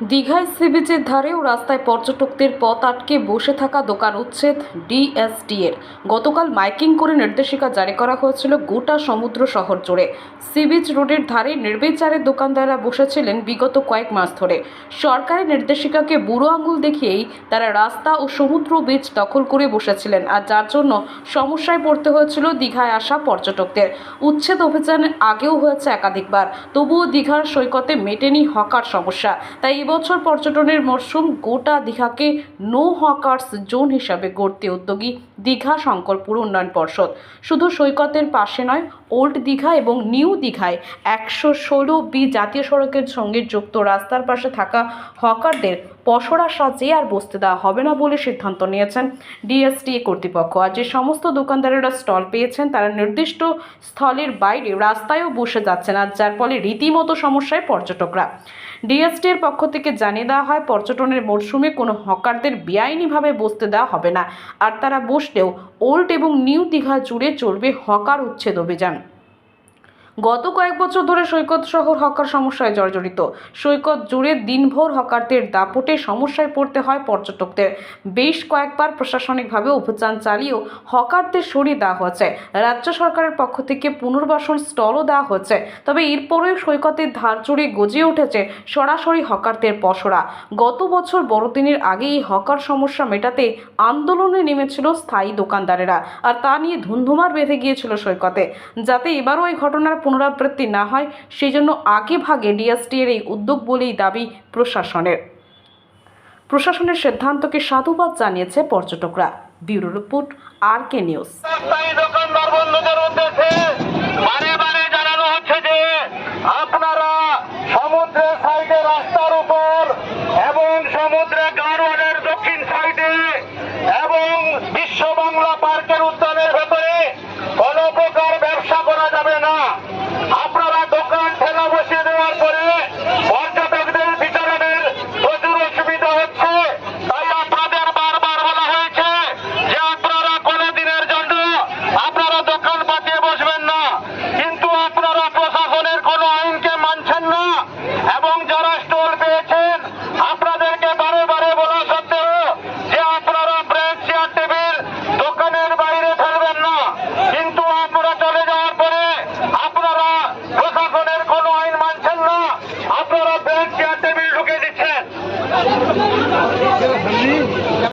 দীঘায় সি বিচের ধারে ও রাস্তায় পর্যটকদের পথ আটকে বসে থাকা দোকান উচ্ছেদ ডিএসডি এর গতকাল মাইকিং করে নির্দেশিকা জারি করা হয়েছিল গোটা সমুদ্র শহর জুড়ে। সি বিচ রোডের ধারে নির্বিচারে দোকানদাররা বসেছিলেন বিগত কয়েক মাস ধরে। সরকারি নির্দেশিকাকে বুড়ো আঙুল দেখিয়েই তারা রাস্তা ও সমুদ্র বিচ দখল করে বসেছিলেন আর যার জন্য সমস্যায় পড়তে হয়েছিল দীঘায় আসা পর্যটকদের। উচ্ছেদ অভিযান আগেও হয়েছে একাধিকবার, তবুও দীঘার সৈকতে মেটেনি হকার সমস্যা। তাই এবছর পর্যটনের মরশুম গোটা দীঘাকে নো হকার্স জোন হিসাবে গড়তে উদ্যোগী দীঘা শঙ্করপুর উন্নয়ন পর্ষদ। শুধু সৈকতের পাশে নয়, ওল্ড দীঘা এবং নিউ দীঘায় একশো ষোলো বি জাতীয় সড়কের সঙ্গে যুক্ত রাস্তার পাশে থাকা হকারদের পসরা সাজিয়ে আর বসতে দেওয়া হবে না বলে সিদ্ধান্ত নিয়েছেন ডিএসটিএ কর্তৃপক্ষ। আর যে সমস্ত দোকানদারেরা স্টল পেয়েছেন, তারা নির্দিষ্ট স্থলের বাইরে রাস্তায়ও বসে যাচ্ছেন, আর যার ফলে রীতিমতো সমস্যায় পর্যটকরা। ডিএসটি এর পক্ষ থেকে জানিয়ে দেওয়া হয়, পর্যটনের মরশুমে কোনো হকারদের বেআইনিভাবে বসতে দেওয়া হবে না। আর তারা বসলেও ওল্ড এবং নিউ দীঘা জুড়ে চলবে হকার উচ্ছেদ অভিযান। গত কয়েক বছর ধরে সৈকত শহর হকার সমস্যায় জর্জরিত। সৈকত জুড়ে দিনভর হকারদের দাপটে সমস্যায় পড়তে হয় পর্যটকদের। বেশ কয়েকবার প্রশাসনিকভাবে অভিযান চালিয়েও হকারদের সরিয়ে দেওয়া হয়েছে। রাজ্য সরকারের পক্ষ থেকে পুনর্বাসন স্টলও দেওয়া হয়েছে। তবে এরপরেও সৈকতের ধার জুড়ে গজিয়ে উঠেছে সরাসরি হকারদের পসরা গত বছর বড়দিনের আগে এই হকার সমস্যা মেটাতে আন্দোলনে নেমেছিল স্থায়ী দোকানদারেরা। আর তা নিয়ে ধুন্ধুমার বেঁধে গিয়েছিল সৈকতে। যাতে এবারও এই ঘটনার পুনরাবৃত্তি না হয় সেই জন্য আগে ভাগে ডিএসটি এই উদ্যোগ বলেই দাবি প্রশাসনের। প্রশাসনের সিদ্ধান্তকে সাধুবাদ জানিয়েছে পর্যটকরা। Bureau report R K news এবং সমুদ্রে গারোয়ানের দক্ষিণ সাইডে এবং